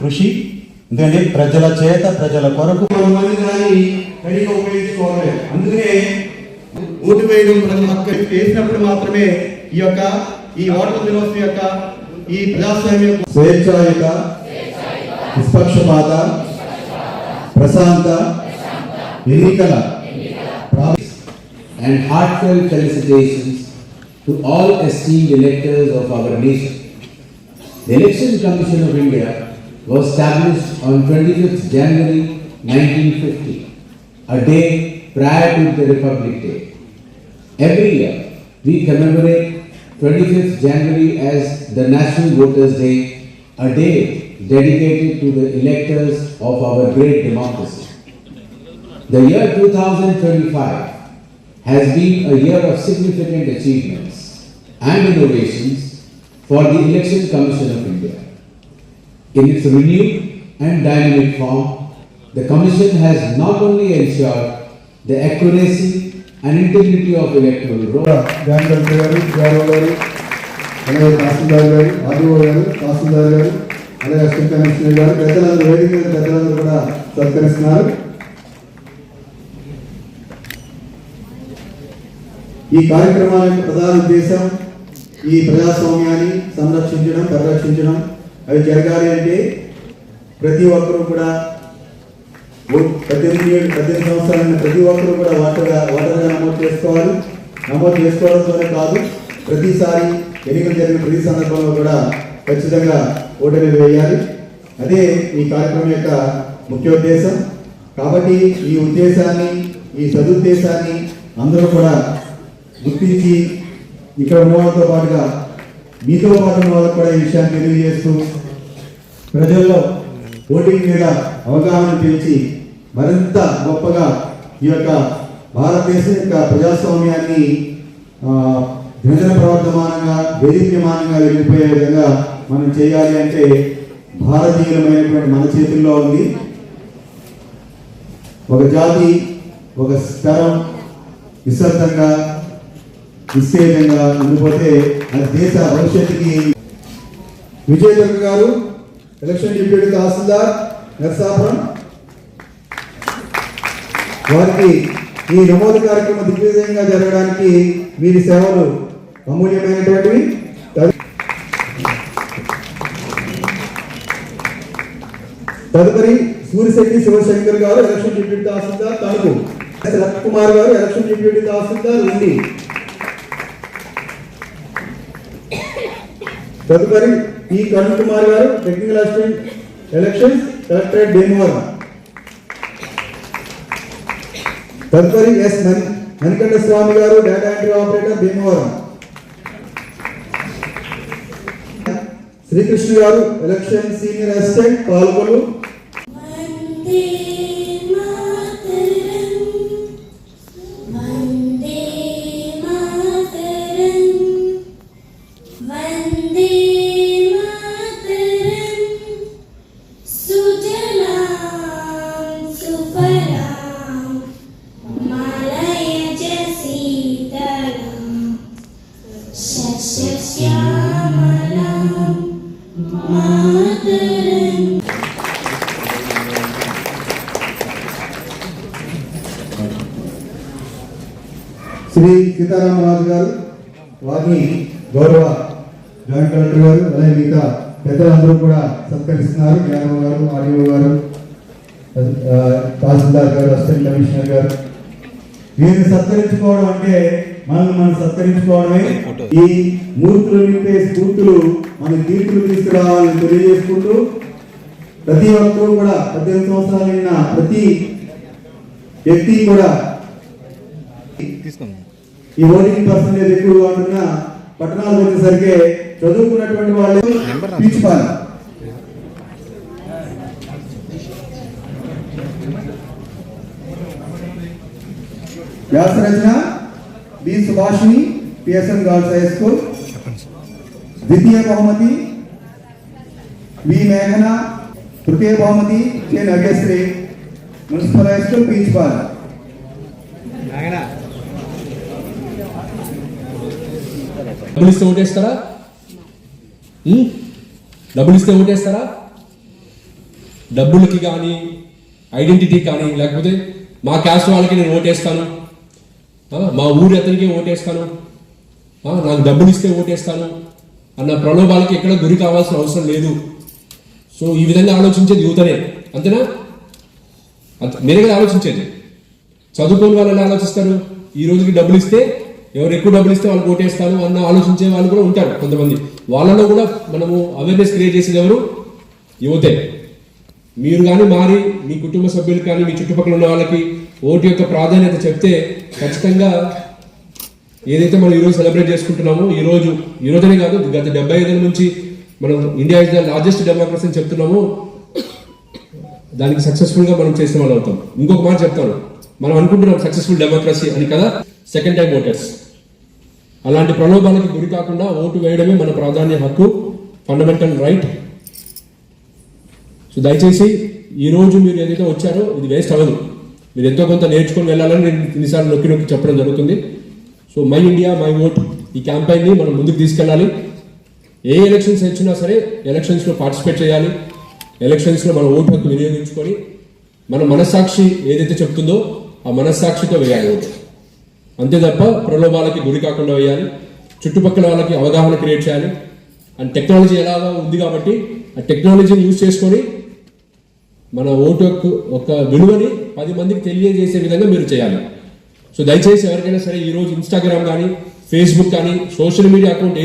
కృషి ఎందుకంటే ప్రజల చేత ప్రజల కొరకు కొంతమంది దాన్ని కడిగా ఉపయోగించుకోవాలి అందుకనే ఓటు వేయడం ప్రజల హక్కు చేసినప్పుడు మాత్రమే ఈ యొక్క ఈ ఓటర్ దినోత్సవం యొక్క ఈ ప్రజాస్వామ్య స్వేచ్ఛాయుత నిష్పక్షపాత ప్రశాంత ఎన్నికల ప్రా- and heartfelt felicitations to all esteemed electors of our nation. The Election Commission of India was established on 25th January 1950, a day prior to the Republic Day. Every year, we commemorate 25th January as the National Voters' Day, a day dedicated to the electors of our great democracy. The year 2025 has been a year of significant achievements and innovations for the Election Commission of. In its renewed and dynamic form, the Commission has not only ensured the accuracy and integrity of electoral rolls, గారు గారు అలాగే తహసీల్దార్ గారు RDO గారు తహసీల్దార్ గారు అలాగే assistant commissioner గారు పెద్దలందరూ వేదిక మీద పెద్దలందరూ కూడా సత్కరిస్తున్నారు. ఈ కార్యక్రమాల యొక్క ప్రధాన ఉద్దేశం ఈ ప్రజాస్వామ్యాన్ని సంరక్షించడం పరిరక్షించడం అవి జరగాలి అంటే ప్రతి ఒక్కరూ కూడా ఓ- పద్దెనిమిది ఏళ్ళు పద్దెనిమిది సంవత్సరాలైన ప్రతి ఒక్కరూ కూడా ఓటర్గా ఓటర్గా నమోదు చేసుకోవాలి. నమోదు చేసుకోవడంతోనే కాదు ప్రతిసారి ఎన్నికలు జరిగిన ప్రతి సందర్భంలో కూడా ఖచ్చితంగా ఓటమి వేయాలి. అదే ఈ కార్యక్రమం యొక్క ముఖ్య ఉద్దేశం. కాబట్టి ఈ ఉద్దేశాన్ని ఈ సదుద్దేశాన్ని అందరూ కూడా గుర్తించి ఇక్కడ ఉన్నవాళ్ళతో పాటుగా మీతో పాటు ఉన్న వాళ్ళకు కూడా ఈ విషయాన్ని తెలియజేస్తూ ప్రజల్లో ఓటింగ్ మీద అవగాహన పెంచి మరింత గొప్పగా ఈ యొక్క భారతదేశం యొక్క ప్రజాస్వామ్యాన్ని ఆ, దినదిన ప్రవర్తమానంగా వేదిక్యమానంగా వెళ్ళిపోయే విధంగా మనం చేయాలి అంటే భారతీయులమైనటువంటి మన చేతుల్లో ఉంది. ఒక జాతి ఒక స్థరం నిశ్శబ్దంగా నిశ్చయంగా ఉండిపోతే అది దేశ భవిష్యత్తుకి విజయదుర్గ గారు ఎలక్షన్ డిప్యూటీ తహసీల్దార్ నర్సాపురం. వారికి ఈ నమోదు కార్యక్రమం దిగ్విజయంగా జరగడానికి వీరి సేవలు అమూల్యమైనటువంటివి. తదుపరి సూర్యశెట్టి శివశంకర్ గారు ఎలక్షన్ డిప్యూటీ తహసీల్దార్. తణుకు. రత్ కుమార్ గారు ఎలక్షన్ డిప్యూటీ తహసీల్దార్. ఉండి తదుపరి ఈ కరుణ్ కుమార్ గారు technical assistant elections collectorate Bhimavaram తదుపరి ఎస్. మణి మణికంఠ స్వామి గారు data entry operator Bhimavaram Srikrishna గారు ఎలక్షన్ సీనియర్ అసిస్టెంట్ పాల్గొలు. శ్రీ సీతారామరాజు గారు వారిని గౌరవ జాయింట్ కలెక్టర్ గారు అలాగే మిగతా పెద్దలందరూ కూడా సత్కరిస్తున్నారు. యాదవ్ గారు ఆర్యో గారు తహసీల్దార్ గారు అసిస్టెంట్ కమిషనర్ గారు. వీరిని సత్కరించుకోవడం అంటే మనల్ని మనం సత్కరించుకోవడమే. ఈ మూర్తులు నింపే స్ఫూర్తులు మన కీర్తులు తీసుకురావాలని తెలియజేసుకుంటూ ప్రతి ఒక్కరూ కూడా పద్దెనిమిది సంవత్సరాలు నిన్న ప్రతి వ్యక్తి కూడా ఈ ఓటింగ్ పర్సంటేజ్ ఎక్కువగా ఉంటున్న పట్టణాలకు వచ్చేసరికి చదువుకున్నటువంటి వాళ్ళు పీచుపాలి వ్యాస రచన B. Subhashini PSM girls high school. ద్వితీయ బహుమతి వి. మేఘన తృతీయ బహుమతి K Nageswari municipal high school Peechupali డబ్బులు ఇస్తే ఓటేస్తారా డబ్బులు ఇస్తే ఓటేస్తారా డబ్బులకి కానీ ఐడెంటిటీ కానీ లేకపోతే మా క్యాస్ట్ వాళ్ళకి నేను ఓటేస్తాను మా ఊరి అతనికి ఓటేస్తాను నాకు డబ్బులు ఇస్తే ఓటేస్తాను అన్న ప్రలోభాలకి ఎక్కడ గురి కావాల్సిన అవసరం లేదు. సో ఈ విధంగా ఆలోచించేది యువతనే. అంతేనా? అంత. మీరే కదా ఆలోచించేది. చదువుకోని వాళ్ళు ఎలా ఆలోచిస్తారు? ఈ రోజుకి డబ్బులు ఇస్తే ఎవరు ఎక్కువ డబ్బులు ఇస్తే వాళ్ళు ఓటేస్తారు అన్న ఆలోచించే వాళ్ళు కూడా ఉంటారు కొంతమంది. వాళ్ళలో కూడా మనము అవేర్నెస్ క్రియేట్ చేసేది ఎవరు? యువతే. మీరు కానీ మారి మీ కుటుంబ సభ్యులు కానీ మీ చుట్టుపక్కల ఉన్న వాళ్ళకి ఓటు యొక్క ప్రాధాన్యత చెప్తే ఖచ్చితంగా ఏదైతే మనం ఈరోజు సెలబ్రేట్ చేసుకుంటున్నామో ఈరోజు రోజు కాదు గత డెబ్బై ఐదు నుంచి మనం India is the largest democracy అని చెప్తున్నాము దానికి సక్సెస్ఫుల్గా మనం చేసిన వాళ్ళు అవుతాం. ఇంకొక మాట చెప్తాను. మనం అనుకుంటున్నాం సక్సెస్ఫుల్ డెమోక్రసీ అని కదా? సెకండ్ టైం ఓటర్స్ అలాంటి ప్రలోభాలకు గురి కాకుండా ఓటు వేయడమే మన ప్రాధాన్య హక్కు ఫండమెంటల్ రైట్ సో దయచేసి ఈరోజు మీరు ఏదైతే వచ్చారో ఇది వేస్ట్ అవ్వదు. మీరు ఎంతో కొంత నేర్చుకొని వెళ్ళాలని నేను ఇన్నిసార్లు నొక్కి నొక్కి చెప్పడం జరుగుతుంది. So my India my vote. ఈ క్యాంపెయిన్ని మనం ముందుకు తీసుకెళ్ళాలి. ఏ ఎలక్షన్స్ వచ్చినా సరే ఎలక్షన్స్లో పార్టిసిపేట్ చేయాలి. ఎలక్షన్స్లో మన ఓటు హక్కు వినియోగించుకొని మన మనస్సాక్షి ఏదైతే చెప్తుందో ఆ మనస్సాక్షితో వేయాలి ఓటు. అంతే తప్ప ప్రలోభాలకి గురి కాకుండా వేయాలి. చుట్టుపక్కల వాళ్ళకి అవగాహన క్రియేట్ చేయాలి. అండ్ టెక్నాలజీ ఎలాగా ఉంది కాబట్టి ఆ టెక్నాలజీని యూజ్ చేసుకొని మన ఓటు యొక్క ఒక విలువని పది మందికి తెలియజేసే విధంగా మీరు చేయాలి. సో దయచేసి ఎవరికైనా సరే ఈరోజు ఇన్స్టాగ్రామ్ కానీ ఫేస్బుక్ కానీ సోషల్ మీడియా అకౌంట్